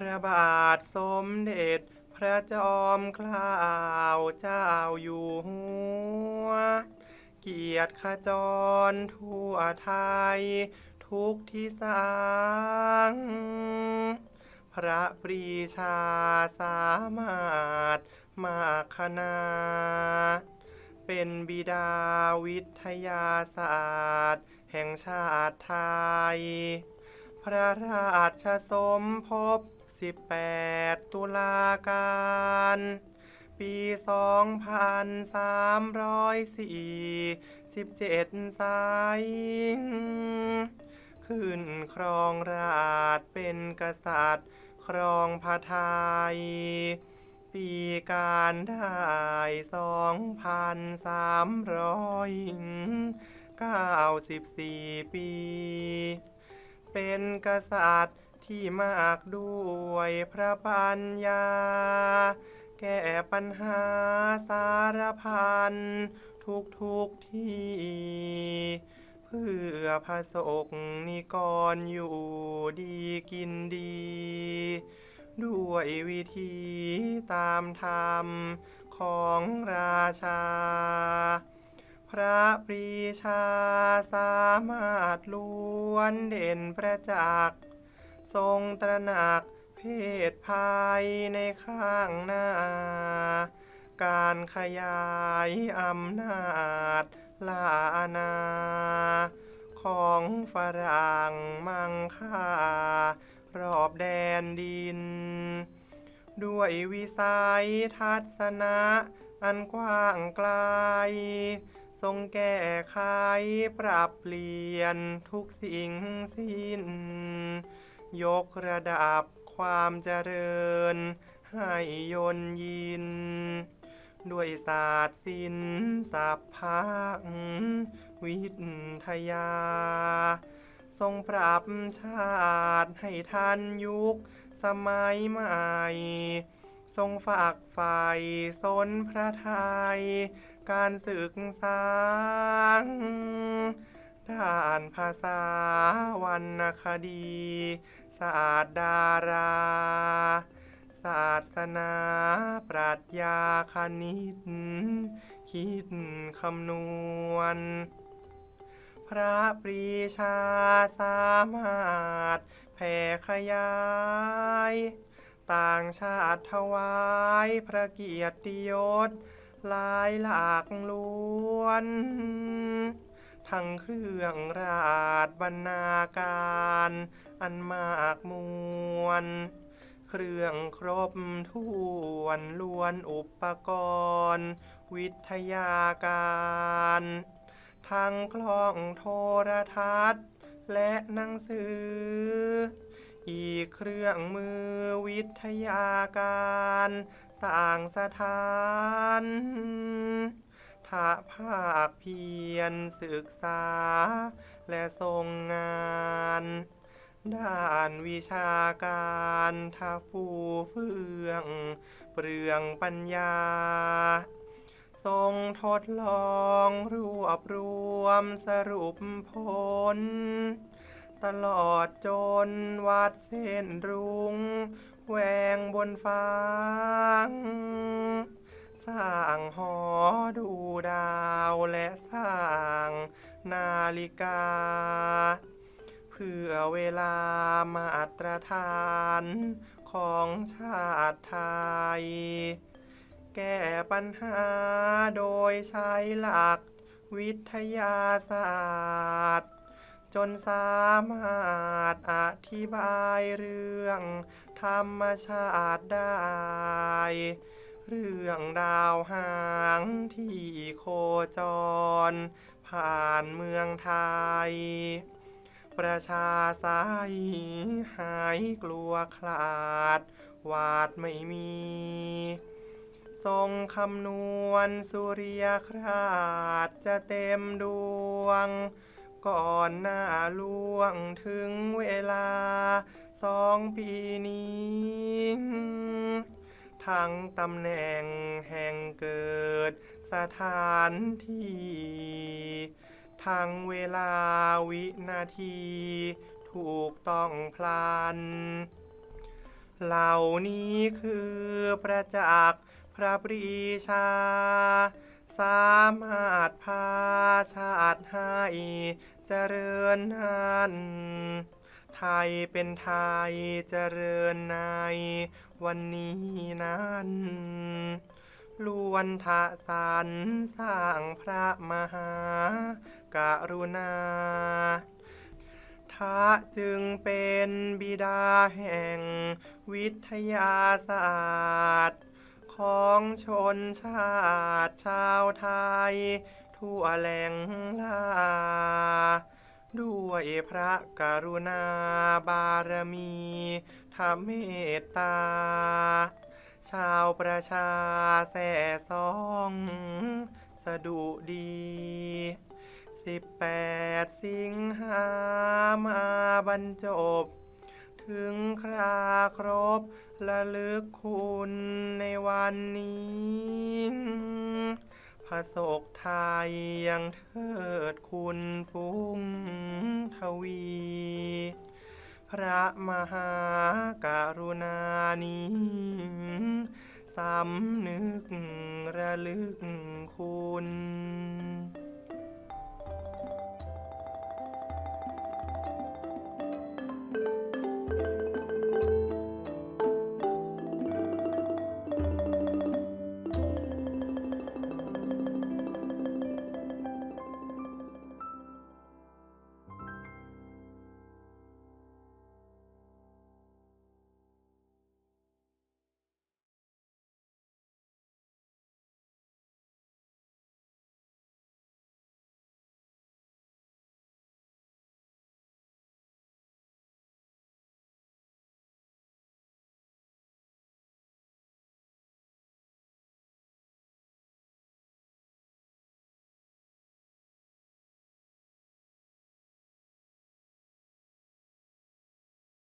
พระบาทสมเด็จ พระจอมเกล้าเจ้าอยู่หัว เกียรติขจรทั่วไทย ทุกที่สร้าง พระปรีชาสามารถมากขนาดเป็นบิดาวิทยาศาสตร์ แห่งชาติไทย พระราชสมภพ 18 ตุลาการ ปี 2304 17สายขึ้นครองราชเป็นกษัตริย์ ครองพระไทย ปีการได้สองพันสามร้อยเก้าสิบสี่ปี เป็นกษัตริย์ ที่มากด้วยพระปัญญา แก้ปัญหาสารพันทุกทุกที่ เพื่อพระสงฆ์นิกรอยู่ดีกินดี ด้วยวิธีตามธรรมของราชา พระปรีชาสามารถล้วนเด่นประจักษ์ ทรงตระหนักเพศภัยในข้างหน้า การขยายอำนาจลาอาณาของฝรั่งมังค่ารอบแดนดิน ด้วยวิสัยทัศนะอันกว้างไกล ทรงแก้ไขปรับเปลี่ยนทุกสิ่งสิ้น ยกระดับความเจริญ ให้ยนยิน ด้วยศาสตร์ศิลป์สัพพะวิทยา ทรงปรับชาติให้ทันยุคสมัยใหม่ ทรงฝากไฟสนพระไทย การศึกษา ด้านภาษาวรรณคดี ศาสตร์ดารา ศาสนา ปรัชญาคณิต คิดคำนวณ พระปรีชาสามารถแผ่ขยาย ต่างชาติถวายพระเกียรติยศลายหลากล้วน ทั้งเครื่องราชบรรณาการ อันมากมวล เครื่องครบถ้วนล้วนอุปกรณ์ วิทยาการ ทั้งกล้องโทรทัศน์ และหนังสือ อีกเครื่องมือวิทยาการ ต่างสถาน ถ้าภาคเพียรศึกษา และทรงงาน ด้านวิชาการถ้าฟูเฟือง เปลืองปัญญา ทรงทดลองรวบรวมสรุปผล ตลอดจนวัดเส้นรุงแหวงบนฟ้า สร้างหอดูดาวและสร้างนาฬิกา เพื่อเวลามาตรฐานของชาติไทย แก้ปัญหาโดยใช้หลักวิทยาศาสตร์ จนสามารถอธิบายเรื่องธรรมชาติได้ เรื่องดาวหางที่โคจร ผ่านเมืองไทย ประชาสายหายกลัวขลาด วาดไม่มี ทรงคำนวณสุริยคราชจะเต็มดวง ก่อนหน้าล่วงถึงเวลาสองปีนี้ ทั้งตำแหน่งแห่งเกิดสถานที่ ทั้งเวลาวินาที ถูกต้องพลัน เหล่านี้คือประจักษ์พระปรีชา สามารถพาชาติให้เจริญนั้น ไทยเป็นไทยเจริญในวันนี้นั้นล้วนทะสรรสร้างพระมหากรุณาทะจึงเป็นบิดาแห่งวิทยาศาสตร์ ของชนชาติชาวไทย ทั่วแหล่งลา ด้วยพระกรุณาบารมีธรรมเมตตา ชาวประชาแส่ซองสะดุดีสิบแปดสิงหามาบรรจบ ถึงคราครบละลึกคุณในวันนี้ พระศกไทยยังเทิดคุณฟุ้งทวี พระมหากรุณานี้สำนึกระลึกคุณ